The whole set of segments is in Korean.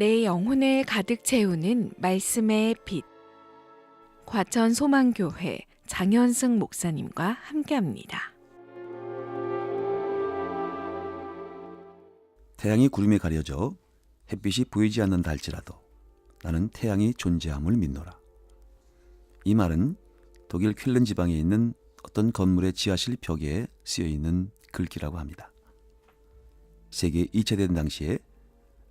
내 영혼을 가득 채우는 말씀의 빛. 과천 소망교회 장현승 목사님과 함께합니다. 태양이 구름에 가려져 햇빛이 보이지 않는다 할지라도 나는 태양이 존재함을 믿노라. 이 말은 독일 퀼른 지방에 있는 어떤 건물의 지하실 벽에 쓰여 있는 글귀라고 합니다. 세계 2차 대전 당시에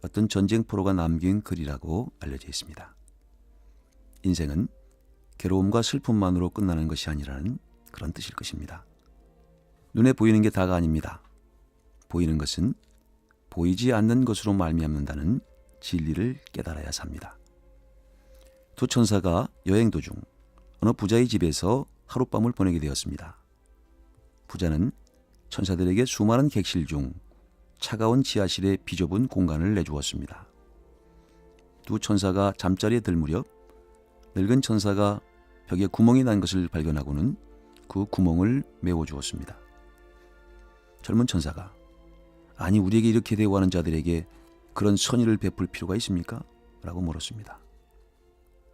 어떤 전쟁 포로가 남긴 글이라고 알려져 있습니다. 인생은 괴로움과 슬픔만으로 끝나는 것이 아니라는 그런 뜻일 것입니다. 눈에 보이는 게 다가 아닙니다. 보이는 것은 보이지 않는 것으로 말미암는다는 진리를 깨달아야 삽니다. 두 천사가 여행 도중 어느 부자의 집에서 하룻밤을 보내게 되었습니다. 부자는 천사들에게 수많은 객실 중 차가운 지하실의 비좁은 공간을 내주었습니다. 두 천사가 잠자리에 들 무렵 늙은 천사가 벽에 구멍이 난 것을 발견하고는 그 구멍을 메워주었습니다. 젊은 천사가 아니 우리에게 이렇게 대우하는 자들에게 그런 선의를 베풀 필요가 있습니까? 라고 물었습니다.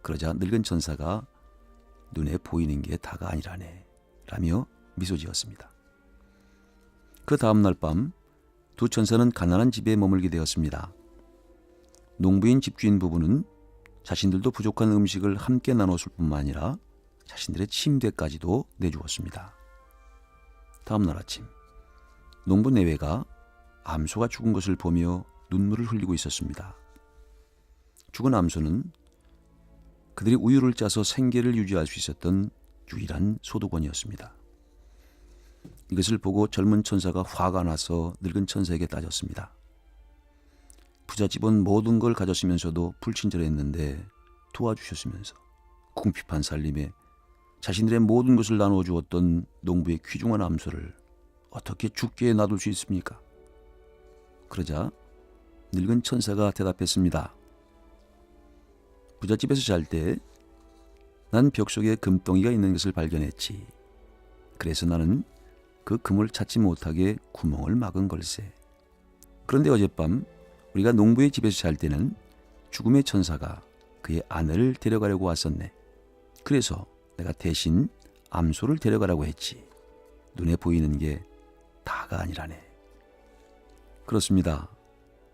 그러자 늙은 천사가 눈에 보이는 게 다가 아니라네 라며 미소 지었습니다. 그 다음 날 밤 두 천사는 가난한 집에 머물게 되었습니다. 농부인 집주인 부부는 자신들도 부족한 음식을 함께 나눴을 뿐만 아니라 자신들의 침대까지도 내주었습니다. 다음 날 아침 농부 내외가 암소가 죽은 것을 보며 눈물을 흘리고 있었습니다. 죽은 암소는 그들이 우유를 짜서 생계를 유지할 수 있었던 유일한 소득원이었습니다. 이것을 보고 젊은 천사가 화가 나서 늙은 천사에게 따졌습니다. 부잣집은 모든 걸 가졌으면서도 불친절했는데 도와주셨으면서 궁핍한 살림에 자신들의 모든 것을 나누어 주었던 농부의 귀중한 암소를 어떻게 죽게 놔둘 수 있습니까? 그러자 늙은 천사가 대답했습니다. 부잣집에서 잘 때 난 벽 속에 금덩이가 있는 것을 발견했지. 그래서 나는 그 금을 찾지 못하게 구멍을 막은 걸세. 그런데 어젯밤 우리가 농부의 집에서 잘 때는 죽음의 천사가 그의 아내를 데려가려고 왔었네. 그래서 내가 대신 암소를 데려가라고 했지. 눈에 보이는 게 다가 아니라네. 그렇습니다.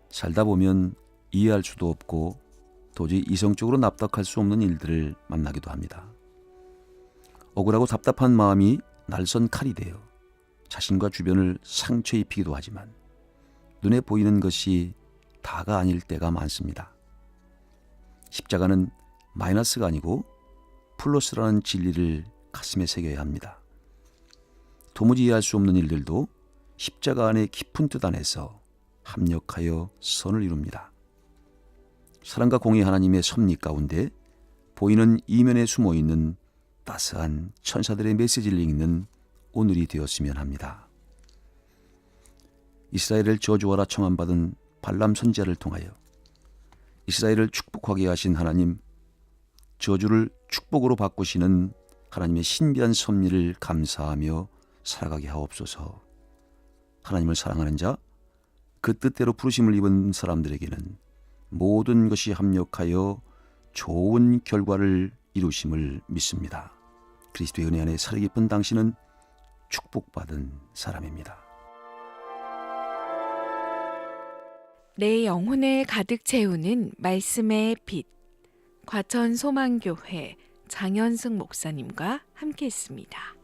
살다 보면 이해할 수도 없고 도저히 이성적으로 납득할 수 없는 일들을 만나기도 합니다. 억울하고 답답한 마음이 날선 칼이 되어 자신과 주변을 상처 입히기도 하지만 눈에 보이는 것이 다가 아닐 때가 많습니다. 십자가는 마이너스가 아니고 플러스라는 진리를 가슴에 새겨야 합니다. 도무지 이해할 수 없는 일들도 십자가 안에 깊은 뜻 안에서 합력하여 선을 이룹니다. 사랑과 공의 하나님의 섭리 가운데 보이는 이면에 숨어 있는 따스한 천사들의 메시지를 읽는 오늘이 되었으면 합니다. 이스라엘을 저주하라 청함받은 발람 선지자를 통하여 이스라엘을 축복하게 하신 하나님, 저주를 축복으로 바꾸시는 하나님의 신비한 섭리를 감사하며 살아가게 하옵소서. 하나님을 사랑하는 자, 그 뜻대로 부르심을 입은 사람들에게는 모든 것이 합력하여 좋은 결과를 이루심을 믿습니다. 그리스도의 은혜 안에 살아 깊은 당신은 축복받은 사람입니다. 내 영혼을 가득 채우는 말씀의 빛. 과천 소망교회 장현승 목사님과 함께했습니다.